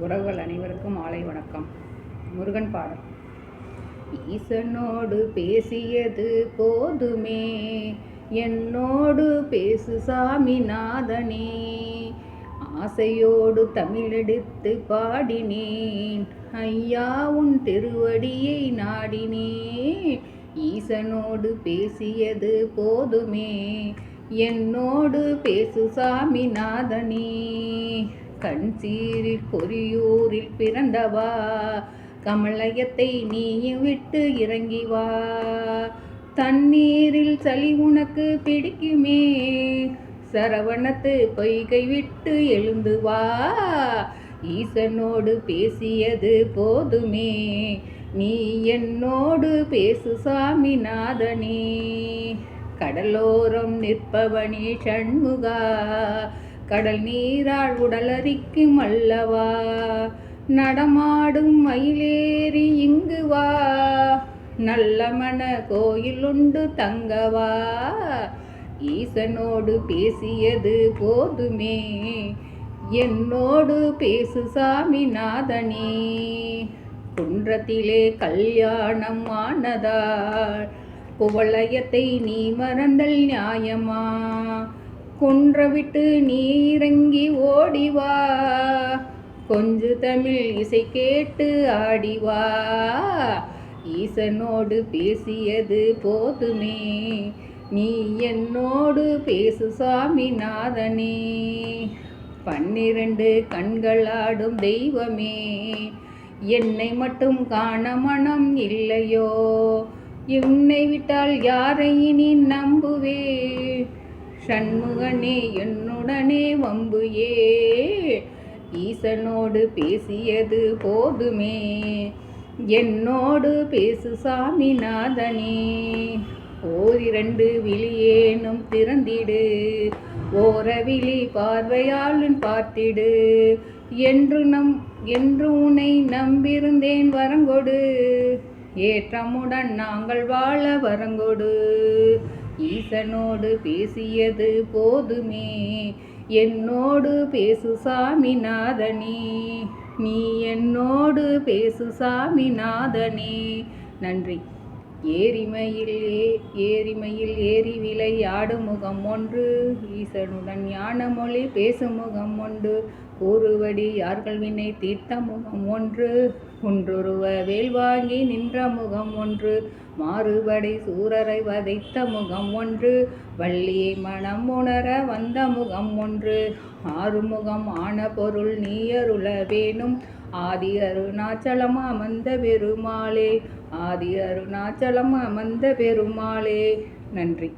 உறவுகள் அனைவருக்கும் மாலை வணக்கம். முருகன் பாடல். ஈசனோடு பேசியது போதுமே. என்னோடு பேசு சாமிநாதனே. ஆசையோடு தமிழெடுத்து பாடினேன். ஐயா உன் திருவடியை நாடினேன். ஈசனோடு பேசியது போதுமே. என்னோடு பேசு சாமிநாதனே. கண் சீரில் பொறியூரில் பிறந்தவா? கமலயத்தை நீயும் விட்டு இறங்கி வா தண்ணீரில் சளி உனக்கு பிடிக்குமே? சரவணத்து பொய்கை விட்டு எழுந்து வா ஈசனோடு பேசியது போதுமே. நீ என்னோடு பேசு சாமிநாதனே. கடலோரம் நிற்பவனே சண்முகா. கடல் நீராள் உடலரிக்கும் அல்லவா? நடமாடும் மயிலேறி இங்கு வா. நல்ல மன கோயிலுண்டு தங்கவா. ஈசனோடு பேசியது போதுமே. என்னோடு பேசு சாமிநாதனே குன்றத்திலே கல்யாணம் ஆனதால் குவளையத்தை நீ மறந்தல் நியாயமா? குன்ற விட்டு நீ இறங்கி ஓடிவா. கொஞ்சு தமிழ் இசை கேட்டு ஆடிவா. ஈசனோடு பேசியது போதுமே. நீ என்னோடு பேசு சாமிநாதனே பன்னிரண்டு கண்களாடும் தெய்வமே. என்னை மட்டும் காண மனம் இல்லையோ? என்னை விட்டால் யாரை இனி நம்புவே? சண்முகனே என்னுடனே வம்பு ஏ ஈசனோடு பேசியது போதுமே. என்னோடு பேசு சாமிநாதனே. ஓரிரண்டு விழியேனும் திறந்திடு. ஓரவிழி பார்வையாளுன் பார்த்திடு. என்று நம் என்று உன்னை நம்பியிருந்தேன் வரங்கொடு. ஏற்றமுடன் நாங்கள் வாழ வரங்கொடு. ஈசனோடு பேசியது போதுமே. என்னோடு பேசு சாமிநாதனே நீ என்னோடு பேசு சாமிநாதனே நன்றி. ஏரிமையில் ஏரிமையில் ஏரி விலை முகம் ஒன்று. ஈசனுடன் ஞான மொழி பேசும் முகம் ஒன்று. கூறுவடி யார்கள் வினை தீர்த்த முகம் ஒன்று. குன்றுருவ வேல் வாங்கி நின்ற முகம் ஒன்று மாறுபடை சூரரை வதைத்த முகம் ஒன்று வள்ளியை மனம் உணர வந்த முகம் ஒன்று. ஆறுமுகம் ஆன பொருள் நீயருள வேணும். ஆதி அருணாச்சலம் அமர்ந்த பெருமாளே ஆதி அருணாச்சலம் அமர்ந்த பெருமாளே. நன்றி.